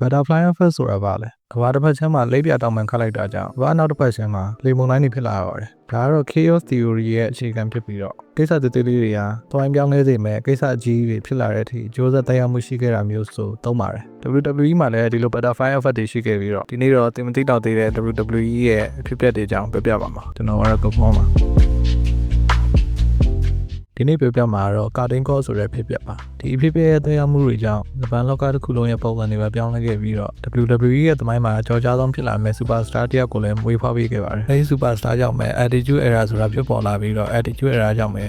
butterfly effect ဆိုတာပါလေကဘာတစ်ဖက်ချမ်းမှာလိပ်ပြတောင်ပန်ခတ်လိုက်တာကြောင့်ကဘာနောက်တစ်ဖက်ချမ်းမှာလေမုန်တိုင်းတွေဖြစ်လာရပါတယ်ဒါကတော့ chaos theory ရဲ့အခြေခံဖြစ်ပြီးတော့ကိစ္စသေးသေးလေးတွေကတွိုင်းပြောင်းလဲစေမဲ့ကိစ္စအကြီးတွေဖြစ်လာတဲ့အထိကြိုးစားတရားမှုရှိခဲ့တာမျိုးဆိုသုံးပါတယ် WWE မှာလည်းဒီလို butterfly effect တွေရှိခဲ့ပြီးတော့ဒီနေ့တော့တင်မသိတော့သေးတဲ့ WWE ရဲ့အဖြစ်အပျက်တွေအကြောင်းပြောပြပါမှာကျွန်တော်ကတော့ကမောမှာ ဒီနေ့ပြောပြမှာတော့ cutting cost ဆိုတဲ့ဖြစ်ပျက်ပါဒီအဖြစ်ပျက်ရဲ့တရားမှုတွေကြောင့်ဂျပန်လောကတစ်ခုလုံးရဲ့ပုံစံတွေပဲပြောင်းလဲခဲ့ပြီးတော့ WWE ရဲ့သမိုင်းမှာကြောကြားဆုံးဖြစ်လာမဲ့ superstar တယောက်ကိုလည်းမွေးဖွားပေးခဲ့ပါတယ်အဲဒီ superstar ကြောင့်ပဲ attitude era ဆိုတာဖြစ်ပေါ်လာပြီးတော့ attitude era ကြောင့်ပဲ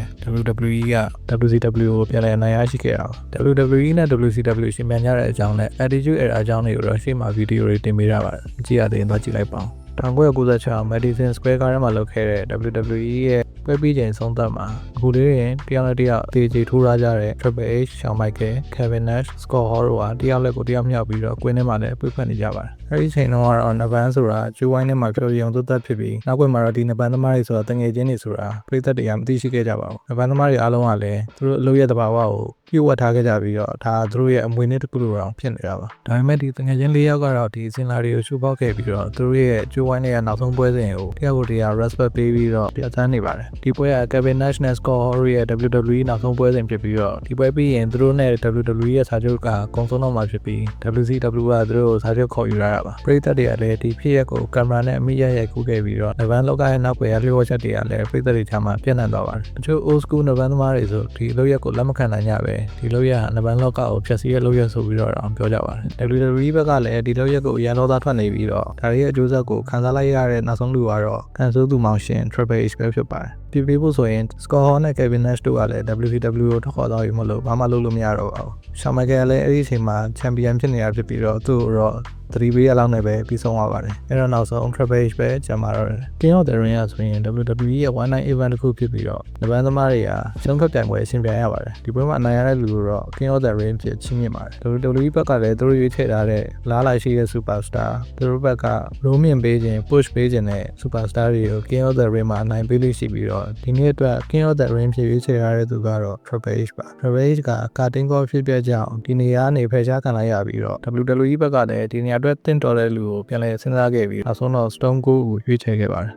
WWE က WCW ကိုပြန်လည်အနိုင်ရရှိခဲ့တာပါ WWE နဲ့ WCW ရှင်မြန်ကြတဲ့အကြောင်းနဲ့ attitude era အကြောင်းတွေကိုတော့ရှေ့မှာဗီဒီယိုတွေတင်ပေးရပါတယ်ကြည့်ရသေးရင်တော့ကြည့်လိုက်ပါဦး1996 Madison Square Garden မှာလုပ်ခဲ့တဲ့ WWE ရဲ့ပွဲပြီးချိန်ဆုံးသက်မှာ အခုလေးရင်တယောက်နဲ့တယောက်တေချီထိုးထားကြတဲ့ Triple H, Shawn Michaels, Kevin Nash, Scott Hall တို့ကတယောက်လက်ကိုတယောက်မြောက်ပြီးတော့ကွင်းထဲမှာလည်းပြည့်ဖက်နေကြပါတယ်။အဲဒီချိန်တုန်းကတော့နဗန်ဆိုတာကျူဝိုင်းထဲမှာပြောရုံသက်သက်ဖြစ်ပြီးနောက်ကွယ်မှာတော့ဒီနဗန်သမားတွေဆိုတာတငယ်ချင်းတွေဆိုတာပြည်သက်တွေကမသိရှိခဲ့ကြပါဘူး။နဗန်သမားတွေအားလုံးကလည်းသူတို့အလုပ်ရဲ့တဘာဝကိုပြုတ်ဝတ်ထားခဲ့ကြပြီးတော့ဒါသူတို့ရဲ့အမွေနှစ်တစ်ခုလိုတောင်ဖြစ်နေတာပါ။ဒါပေမဲ့ဒီတငယ်ချင်း၄ယောက်ကတော့ဒီစင်လာတွေကိုရှုပေါက်ခဲ့ပြီးတော့သူတို့ရဲ့ကျူဝိုင်းရဲ့နောက်ဆုံးပွဲစဉ်ကိုတယောက်ကိုတယောက် respect ပေးပြီးတော့ပြသနေပါတယ်။ဒီပွဲက Kevin Nash နဲ့ Scott Hall ရဲ့ WWE နောက်ဆုံးပွဲစဉ်ဖြစ်ပြီးတော့ဒီပွဲပြီးရင်သူတို့နဲ့ WWE ရဲ့စာချုပ်ကကုန်ဆုံးတော့မှာဖြစ်ပြီး WCW ကသူတို့ကိုစာချုပ်ခေါ်ယူရတာပါပရိသတ်တွေကလည်းဒီဖြစ်ရက်ကိုကင်မရာနဲ့အမိရရိုက်ကူးခဲ့ပြီးတော့နဗန်လောကရဲ့နောက်ွယ်ရလျှော့ချက်တွေကလည်းပရိသတ်တွေချာမှာပြန့်နှံ့သွားပါတယ်အချို့ old school နဗန်သမားတွေဆိုဒီလောက်ရက်ကိုလက်မခံနိုင်ကြပဲဒီလောက်ရနဗန်လောကကိုဖျက်ဆီးရလောက်ရက်ဆိုပြီးတော့ပြောကြပါတယ် WWE ဘက်ကလည်းဒီလောက်ရက်ကိုအရန်လောသားထွက်နေပြီးတော့ဒါတွေရဲ့အကျိုးဆက်ကိုခံစားလိုက်ရတဲ့နောက်ဆုံးလူကတော့ကန်ဆိုးသူမောင်ရှင် Triple H ပဲဖြစ်ပါတယ် ပြပြဖို့ဆိုရင် Scott Hall နဲ့ Kevin Nash တို့ကလည်း WCW ကိုထွက်ခေါ်သွားပြီမလို့ဘာမှလုပ်လို့မရတော့ပါဘူး။ Shawn Michaels လည်းအဲ့ဒီအချိန်မှာ champion ဖြစ်နေတာဖြစ်ပြီးတော့သူ့ကိုတော့ သတိပေးရလောက်နဲ့ပဲပြီးဆုံးသွားပါတယ်။အဲ့တော့နောက်ဆုံး Triple H ပဲကျန်ပါတော့တယ်။ King of the Ring ကဆိုရင် WWE ရဲ့ one night event တစ်ခုဖြစ်ပြီးတော့နဗန်သမားတွေကရှုံးထွက်ပြိုင်ပွဲအဆင်ပြေရပါတယ်။ဒီပွဲမှာအနိုင်ရတဲ့လူတို့တော့ King of the Ring ဖြစ်ချင်းမြင့်ပါတယ်။ WWE ဘက်ကလည်းသူတို့ရွေးချယ်ထားတဲ့လားလာရှိတဲ့ superstar သူတို့ဘက်က roaming ပေးခြင်း push ပေးခြင်းနဲ့ superstar တွေကို King of the Ring မှာအနိုင်ပေးလို့ရှိပြီးတော့ဒီနေ့အတွက် King of the Ring ဖြစ်ရွေးချယ်ရတဲ့သူကတော့ Triple H ပါ Triple H က cutting call ဖြစ်ပြကြောင်းဒီနေရာကနေဖယ်ရှားခံလိုက်ရပြီးတော့ WWE ဘက်ကလည်းဒီနေရာအတွက်တင့်တော်တဲ့လူကိုပြန်လည်စဉ်းစားခဲ့ပြီးနောက်ဆုံးတော့ Stone Cold ကိုရွေးချယ်ခဲ့ပါတယ်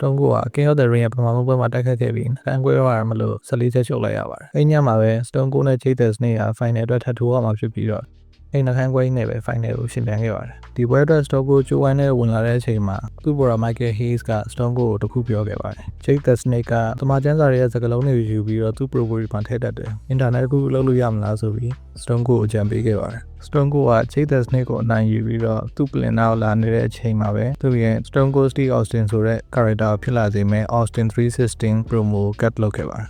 တုံးကိုက King of the Ring ရဲ့ပထမဆုံးပွဲမှာတိုက်ခတ်ခဲ့ပြီးအခန်းကွဲသွားတာမလို့14ချက်ချုပ်လိုက်ရပါတယ်။အဲဒီညမှာပဲ Stone Cold နဲ့ Jake the Snake က final အတွက်ထပ်ထိုးရမှာဖြစ်ပြီးတော့ အဲ့နှခမ်းကွဲကြီးနဲ့ပဲ final ကိုရှင်ပြန်ခဲ့ပါတယ်။ဒီပွဲအတွက် Stone Cold ကျိုးဝိုင်းနဲ့ဝင်လာတဲ့အချိန်မှာသူ့ဘော်ရာ Michael Hayes က Stone Cold ကိုတခုပြောခဲ့ပါတယ်။ Jake the Snake ကတမန်ကျန်းစာရဲ့စကားလုံးတွေယူပြီးတော့သူ့ program မှာထည့်တတ်တယ်။ internet တခုလုပ်လို့ရမလားဆိုပြီး Stone Cold ကိုအကြံပေးခဲ့ပါတယ်။ Stone Cold က Jake the Snake ကိုအနိုင်ယူပြီးတော့သူ့ plan နောက်လာနေတဲ့အချိန်မှာပဲသူရဲ့ Stone Cold Steve Austin ဆိုတဲ့ character ကိုဖြစ်လာစေမဲ့ Austin 316 promo cut လုပ်ခဲ့ပါတယ်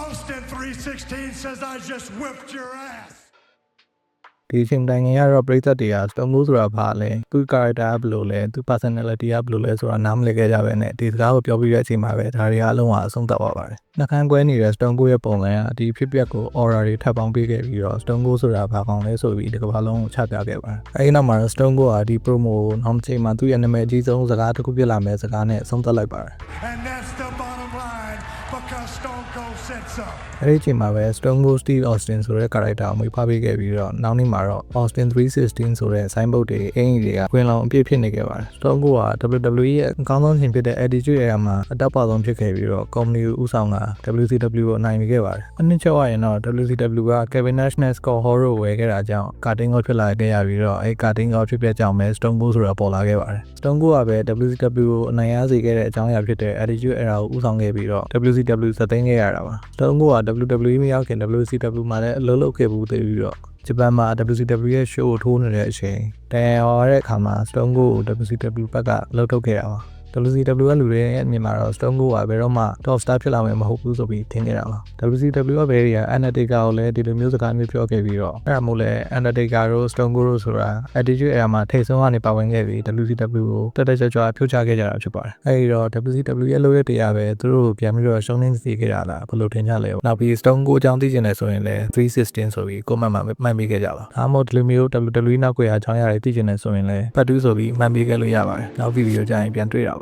Austin 316 says I just whipped your ass. ဒီအချိန်တိုင်းငယ်ကတော့ပရိသတ်တွေက Stone Cold ဆိုတာဘာလဲသူ့ character ကဘယ်လိုလဲသူ့ personality ကဘယ်လိုလဲဆိုတာနားမလည်ခဲ့ကြပဲနဲ့ဒီစကားကိုပြောပြီးတဲ့အချိန်မှာပဲဒါတွေအားလုံးကအဆုံးသတ်သွားပါတယ်နှခမ်းကွဲနေတဲ့ Stone Cold ရဲ့ပုံစံကဒီဖြစ်ပျက်ကို aura တွေထပ်ပေါင်းပေးခဲ့ပြီးတော့ Stone Cold ဆိုတာဘာကောင်လဲဆိုပြီးဒီကမ္ဘာလုံးကိုချပြခဲ့ပါတယ်အဲဒီနောက်မှာ Stone Cold ကဒီ promo ကိုနောက်တစ်ချိန်မှာသူ့ရဲ့နာမည်အကြီးဆုံးစကားတစ်ခုပြလာမဲ့စကားနဲ့အဆုံးသတ်လိုက်ပါတယ် အဲ့ဒီအချိန်မှာပဲ Stone Cold Steve Austin ဆိုတဲ့ character ကိုမွေးဖွားပေးခဲ့ပြီးတော့နောက်နေ့မှာတော့ Austin 316ဆိုတဲ့ signboard တွေအင်ကြီးတွေကခွင်လောင်အပြည့်ဖြစ်နေခဲ့ပါတယ်။ Stone Cold က WWE ရဲ့အကောင်းဆုံးချိန်ဖြစ်တဲ့ Attitude Era မှာအတက်ပါဆုံးဖြစ်ခဲ့ပြီးတော့ company ကိုဦးဆောင်က WCW ကိုအနိုင်ယူခဲ့ပါတယ်။အနှစ်ချုပ်ရရင်တော့ WCW က Kevin Nash နဲ့ Scott Hall ကိုဝယ်ခဲ့တာကြောင့် cutting off ဖြစ်လာခဲ့ရပြီးတော့အဲ့ cutting off ဖြစ်ပြကြောင့်ပဲ Stone Cold ဆိုတာပေါ်လာခဲ့ပါတယ်။ Stone Cold ကပဲ WCW ကိုအနိုင်ရစေခဲ့တဲ့အကြောင်းအရာဖြစ်တဲ့ Attitude Era ကိုဦးဆောင်ခဲ့ပြီးတော့ WCW စသိမ်းခဲ့ရတာပါ။ Stone Cold က WWE မရောက်ခင် WCW မှာလည်းအလုပ်လုပ်ခဲ့ဘူးသေးပြီးတော့ဂျပန်မှာ WCW ရဲ့ show ကိုထိုးနေတဲ့အချိန်တန်ရရတဲ့အခါမှာ Stone Cold ကို WCW ဘက်ကလှုပ်ထုတ်ခဲ့တာပါ WCW ကလူတွေရဲ့အမြင်မှာတော့ Stone Cold ကဘယ်တော့မှ top star ဖြစ်လာမယ်မဟုတ်ဘူးဆိုပြီးထင်နေတာပါ WCW ကဘယ်တွေက Undertaker ကိုလည်းဒီလိုမျိုးစကားမျိုးပြောခဲ့ပြီးတော့အဲ့ဒါမို့လဲ Undertaker တို့ Stone Cold တို့ဆိုတာ Attitude Era မှာထိတ်ဆုံးကနေပါဝင်ခဲ့ပြီး WCW ကိုတက်တက်ကြွကြွဖြုတ်ချခဲ့ကြတာဖြစ်ပါတယ်အဲဒီတော့ WCW ရဲ့လုပ်ရတရားပဲသူတို့ကိုပြန်ပြီးတော့ရှုံးနေစီခဲ့တာလားဘယ်လိုထင်ကြလဲနောက်ပြီး Stone Cold အကြောင်းသိချင်တယ်ဆိုရင်လည်း316ဆိုပြီးကိုမှတ်မှတ်မှတ်မိခဲ့ကြပါဒါမှမဟုတ်ဒီလိုမျိုး WWE နောက်ကွယ်အကြောင်းအရာတွေသိချင်တယ်ဆိုရင်လည်းပတ်တူးဆိုပြီးမှတ်မိခဲ့လို့ရပါတယ်နောက်ဗီဒီယိုကြရင်ပြန်တွေ့တာပါ